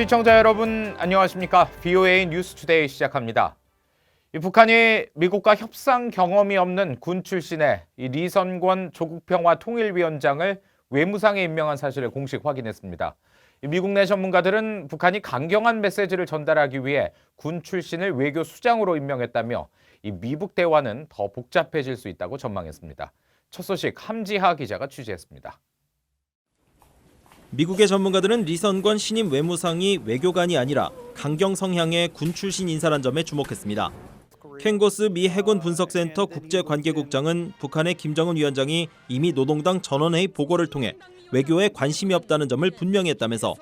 시청자 여러분 안녕하십니까? VOA 뉴스 투데이 시작합니다. 이 북한이 미국과 협상 경험이 없는 군 출신의 이 리선권 조국평화 통일위원장을 외무상에 임명한 사실을 공식 확인했습니다. 이 미국 내 전문가들은 북한이 강경한 메시지를 전달하기 위해 군 출신을 외교 수장으로 임명했다며 이 미북 대화는 더 복잡해질 수 있다고 전망했습니다. 첫 소식 함지하 기자가 취재했습니다. 미국의 전문가들은 리선권 신임 외무상이 외교관이 아니라 강경 성향의 군 출신 인사란 점에 주목했습니다. 켄고스 미 해군 분석센터 국제관계국장은 북한의 김정은 위원장이 이미 노동당 전원회의 보고를 통해 외교에 관심이 없다는 점을 분명히 했다면서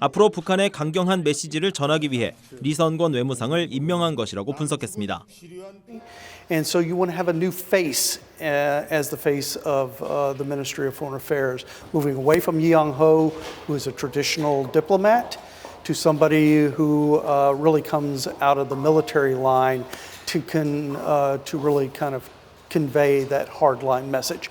앞으로 북한의 강경한 메시지를 전하기 위해 리선권 외무상을 임명한 것이라고 분석했습니다. And so you want to have a new face uh, as the face of uh, the Ministry of Foreign Affairs, moving away from Young Ho, who is a traditional diplomat, to somebody who uh, really comes out of the military line to, uh, to really kind of convey that hardline message.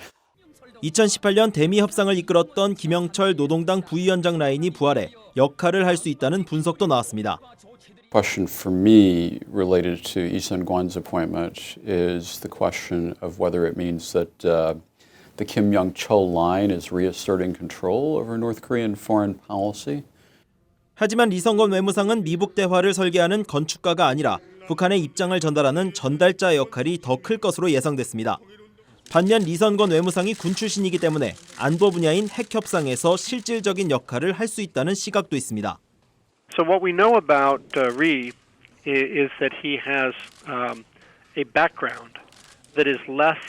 2018년 대미 협상을 이끌었던 김영철 노동당 부위원장 라인이 부활해 역할을 할 수 있다는 분석도 나왔습니다. question for me related to Isan Guan's appointment is the question of whether it means that uh, the Kim Young Chol line is reasserting control over North Korean foreign policy. 하지만 리성건 외무상은 미북 대화를 설계하는 건축가가 아니라 북한의 입장을 전달하는 전달자 역할이 더 클 것으로 예상됐습니다. 반면 리선건 외무상이 군 출신이기 때문에 안보 분야인 핵 협상에서 실질적인 역할을 할 수 있다는 시각도 있습니다. So what we know about uh, Ree i- is that he has um, a background that is less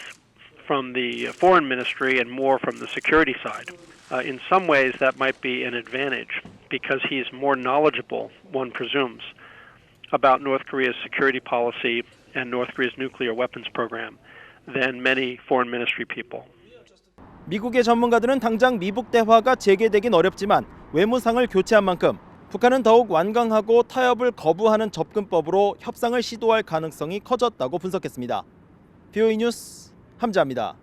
from the foreign ministry and more from the security side. Uh, in some ways, that might be an advantage because he's more knowledgeable, one presumes, about North Korea's security policy and North Korea's nuclear weapons program than many foreign ministry people. 미국의 전문가들은 당장 미북 대화가 재개되긴 어렵지만 외무상을 교체한 만큼 북한은 더욱 완강하고 타협을 거부하는 접근법으로 협상을 시도할 가능성이 커졌다고 분석했습니다. BOE 뉴스 함자입니다.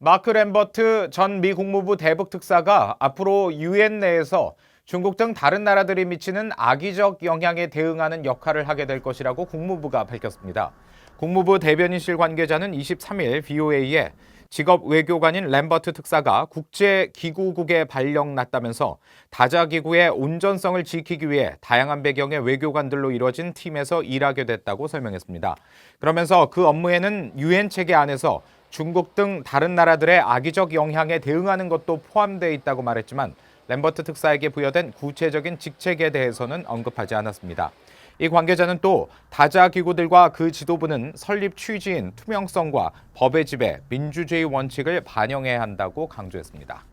마크 램버트 전 미 국무부 대북 특사가 앞으로 유엔 내에서 중국 등 다른 나라들이 미치는 악의적 영향에 대응하는 역할을 하게 될 것이라고 국무부가 밝혔습니다. 국무부 대변인실 관계자는 23일 VOA에 직업 외교관인 램버트 특사가 국제기구국에 발령났다면서 다자기구의 온전성을 지키기 위해 다양한 배경의 외교관들로 이뤄진 팀에서 일하게 됐다고 설명했습니다. 그러면서 그 업무에는 유엔 체계 안에서 중국 등 다른 나라들의 악의적 영향에 대응하는 것도 포함되어 있다고 말했지만 램버트 특사에게 부여된 구체적인 직책에 대해서는 언급하지 않았습니다. 이 관계자는 또 다자 기구들과 그 지도부는 설립 취지인 투명성과 법의 지배, 민주주의 원칙을 반영해야 한다고 강조했습니다.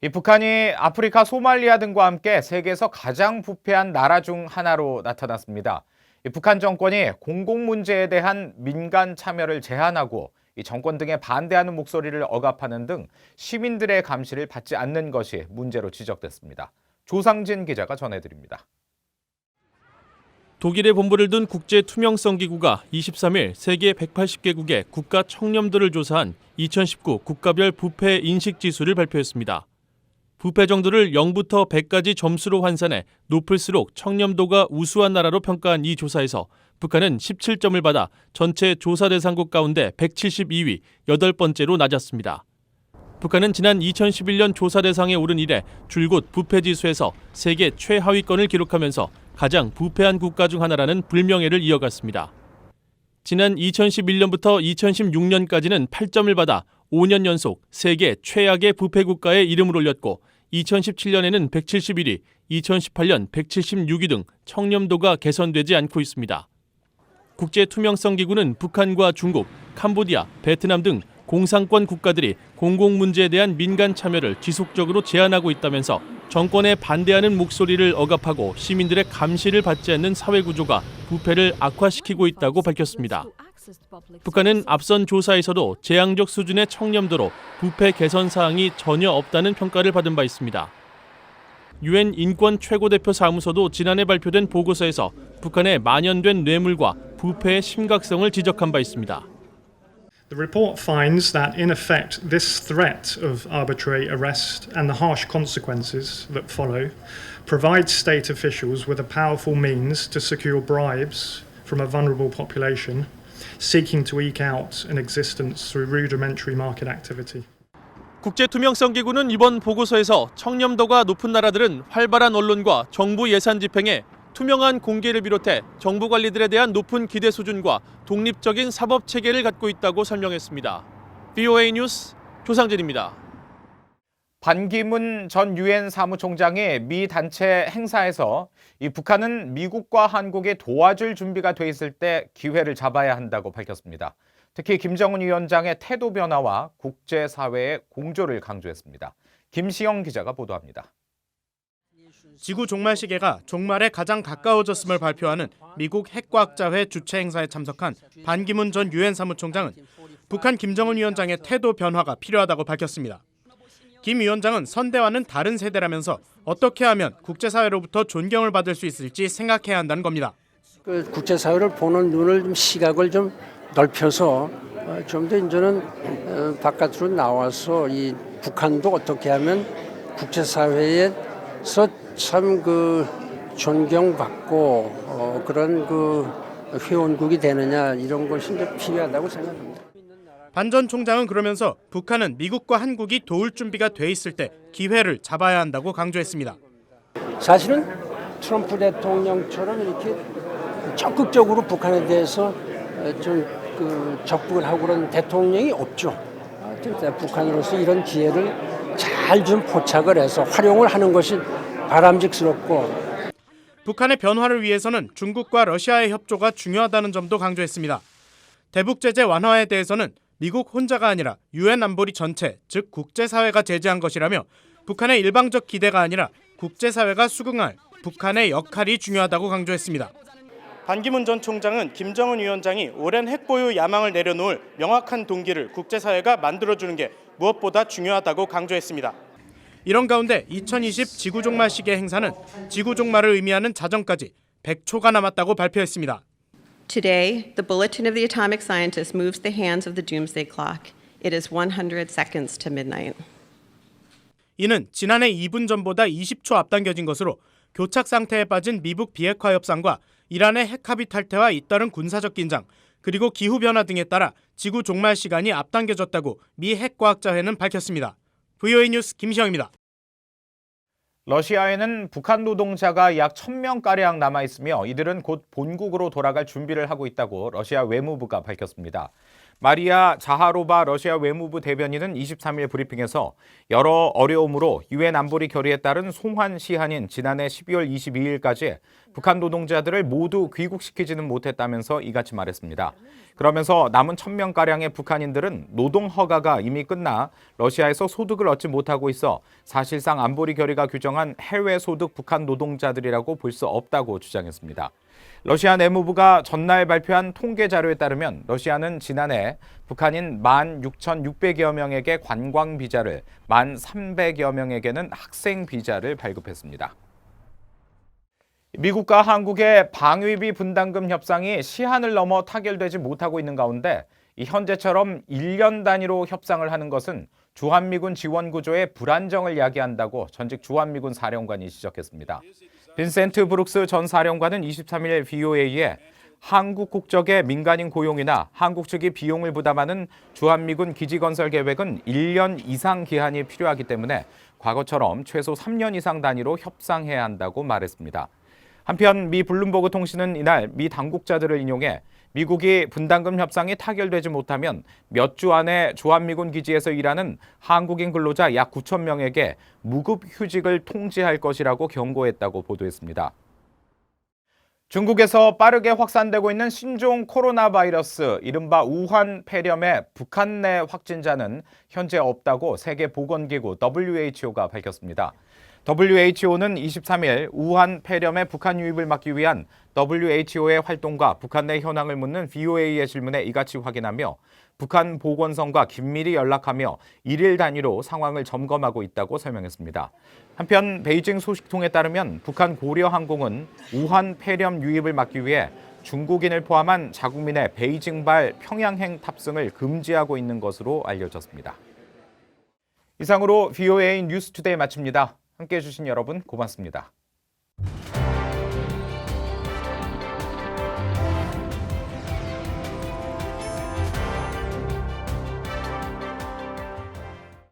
이 북한이 아프리카 소말리아 등과 함께 세계에서 가장 부패한 나라 중 하나로 나타났습니다. 이 북한 정권이 공공 문제에 대한 민간 참여를 제한하고 이 정권 등에 반대하는 목소리를 억압하는 등 시민들의 감시를 받지 않는 것이 문제로 지적됐습니다. 조상진 기자가 전해드립니다. 독일의 본부를 둔 국제 투명성 기구가 23일 세계 180개국의 국가 청렴도를 조사한 2019 국가별 부패 인식 지수를 발표했습니다. 부패 정도를 0부터 100까지 점수로 환산해 높을수록 청렴도가 우수한 나라로 평가한 이 조사에서 북한은 17점을 받아 전체 조사 대상국 가운데 172위, 8번째로 낮았습니다. 북한은 지난 2011년 조사 대상에 오른 이래 줄곧 부패 지수에서 세계 최하위권을 기록하면서 가장 부패한 국가 중 하나라는 불명예를 이어갔습니다. 지난 2011년부터 2016년까지는 8점을 받아 5년 연속 세계 최악의 부패 국가에 이름을 올렸고 2017년에는 171위, 2018년 176위 등 청렴도가 개선되지 않고 있습니다. 국제 투명성 기구는 북한과 중국, 캄보디아, 베트남 등 공산권 국가들이 공공 문제에 대한 민간 참여를 지속적으로 제한하고 있다면서 정권에 반대하는 목소리를 억압하고 시민들의 감시를 받지 않는 사회 구조가 부패를 악화시키고 있다고 밝혔습니다. 북한은 앞선 조사에서도 재앙적 수준의 청렴도로 부패 개선 사항이 전혀 없다는 평가를 받은 바 있습니다. 유엔 인권 최고대표 사무소도 지난해 발표된 보고서에서 북한의 만연된 뇌물과 부패의 심각성을 지적한 바 있습니다. The report finds that, in effect, this threat of arbitrary arrest and the harsh consequences that follow provides state officials with a powerful means to secure bribes from a vulnerable population seeking to eke out an existence through rudimentary market activity. 국제투명성기구는 이번 보고서에서 청렴도가 높은 나라들은 활발한 언론과 정부 예산 집행에 투명한 공개를 비롯해 정부 관리들에 대한 높은 기대 수준과 독립적인 사법 체계를 갖고 있다고 설명했습니다. BOA 뉴스 조상진입니다. 반기문 전 유엔 사무총장이 미 단체 행사에서 이 북한은 미국과 한국이 도와줄 준비가 돼 있을 때 기회를 잡아야 한다고 밝혔습니다. 특히 김정은 위원장의 태도 변화와 국제사회의 공조를 강조했습니다. 김시영 기자가 보도합니다. 지구 종말 시계가 종말에 가장 가까워졌음을 발표하는 미국 핵과학자회 주최 행사에 참석한 반기문 전 유엔 사무총장은 북한 김정은 위원장의 태도 변화가 필요하다고 밝혔습니다. 김 위원장은 선대와는 다른 세대라면서 어떻게 하면 국제사회로부터 존경을 받을 수 있을지 생각해야 한다는 겁니다. 그 국제사회를 보는 눈을 좀 시각을 좀 넓혀서 좀 더 이제는 어, 바깥으로 나와서 이 북한도 어떻게 하면 국제사회에서 참 그 존경받고 어, 그런 그 회원국이 되느냐 이런 것이 이제 필요하다고 생각합니다. 반 전 총장은 그러면서 북한은 미국과 한국이 도울 준비가 돼 있을 때 기회를 잡아야 한다고 강조했습니다. 사실은 트럼프 대통령처럼 이렇게 적극적으로 북한에 대해서 좀그 적극을 하고 그런 대통령이 없죠. 하여튼 북한으로서 이런 기회를 잘 좀 포착을 해서 활용을 하는 것이 바람직스럽고 북한의 변화를 위해서는 중국과 러시아의 협조가 중요하다는 점도 강조했습니다. 대북 제재 완화에 대해서는 미국 혼자가 아니라 유엔 안보리 전체, 즉 국제사회가 제재한 것이라며 북한의 일방적 기대가 아니라 국제사회가 수긍할 북한의 역할이 중요하다고 강조했습니다. 반기문 전 총장은 김정은 위원장이 오랜 핵보유 야망을 내려놓을 명확한 동기를 국제사회가 만들어주는 게 무엇보다 중요하다고 강조했습니다. 이런 가운데 2020 지구종말 시계 행사는 지구종말을 의미하는 자정까지 100초가 남았다고 발표했습니다. Today, the Bulletin of the Atomic Scientist moves the hands of the doomsday clock. It is 100 seconds to midnight. 이는 지난해 2분 전보다 20초 앞당겨진 것으로 교착 상태에 빠진 미국 비핵화 협상과 이란의 핵 합의 탈퇴와 잇따른 군사적 긴장, 그리고 기후 변화 등에 따라 지구 종말 시간이 앞당겨졌다고 미 핵과학자회는 밝혔습니다. VOA 뉴스 김시영입니다. 러시아에는 북한 노동자가 약 1000명가량 남아 있으며 이들은 곧 본국으로 돌아갈 준비를 하고 있다고 러시아 외무부가 밝혔습니다. 마리아 자하로바 러시아 외무부 대변인은 23일 브리핑에서 여러 어려움으로 유엔 안보리 결의에 따른 송환 시한인 지난해 12월 22일까지 북한 노동자들을 모두 귀국시키지는 못했다면서 이같이 말했습니다. 그러면서 남은 1000명가량의 북한인들은 노동 허가가 이미 끝나 러시아에서 소득을 얻지 못하고 있어 사실상 안보리 결의가 규정한 해외 소득 북한 노동자들이라고 볼 수 없다고 주장했습니다. 러시아 내무부가 전날 발표한 통계 자료에 따르면 러시아는 지난해 북한인 16,600여 명에게 관광 비자를, 1,300여 명에게는 학생 비자를 발급했습니다. 미국과 한국의 방위비 분담금 협상이 시한을 넘어 타결되지 못하고 있는 가운데 이 현재처럼 1년 단위로 협상을 하는 것은 주한미군 지원 구조의 불안정을 야기한다고 전직 주한미군 사령관이 지적했습니다. 빈센트 브룩스 전 사령관은 23일 VOA에 한국 국적의 민간인 고용이나 한국 측이 비용을 부담하는 주한미군 기지 건설 계획은 1년 이상 기한이 필요하기 때문에 과거처럼 최소 3년 이상 단위로 협상해야 한다고 말했습니다. 한편 미 블룸버그 통신은 이날 미 당국자들을 인용해 미국이 분담금 협상이 타결되지 못하면 몇 주 안에 주한미군 기지에서 일하는 한국인 근로자 약 9천 명에게 무급 휴직을 통지할 것이라고 경고했다고 보도했습니다. 중국에서 빠르게 확산되고 있는 신종 코로나 바이러스 이른바 우한 폐렴의 북한 내 확진자는 현재 없다고 세계보건기구 WHO가 밝혔습니다. WHO는 23일 우한 폐렴의 북한 유입을 막기 위한 WHO의 활동과 북한 내 현황을 묻는 VOA의 질문에 이같이 확인하며 북한 보건성과 긴밀히 연락하며 일일 단위로 상황을 점검하고 있다고 설명했습니다. 한편 베이징 소식통에 따르면 북한 고려항공은 우한 폐렴 유입을 막기 위해 중국인을 포함한 자국민의 베이징발 평양행 탑승을 금지하고 있는 것으로 알려졌습니다. 이상으로 VOA 뉴스투데이 마칩니다. 함께해 주신 여러분 고맙습니다.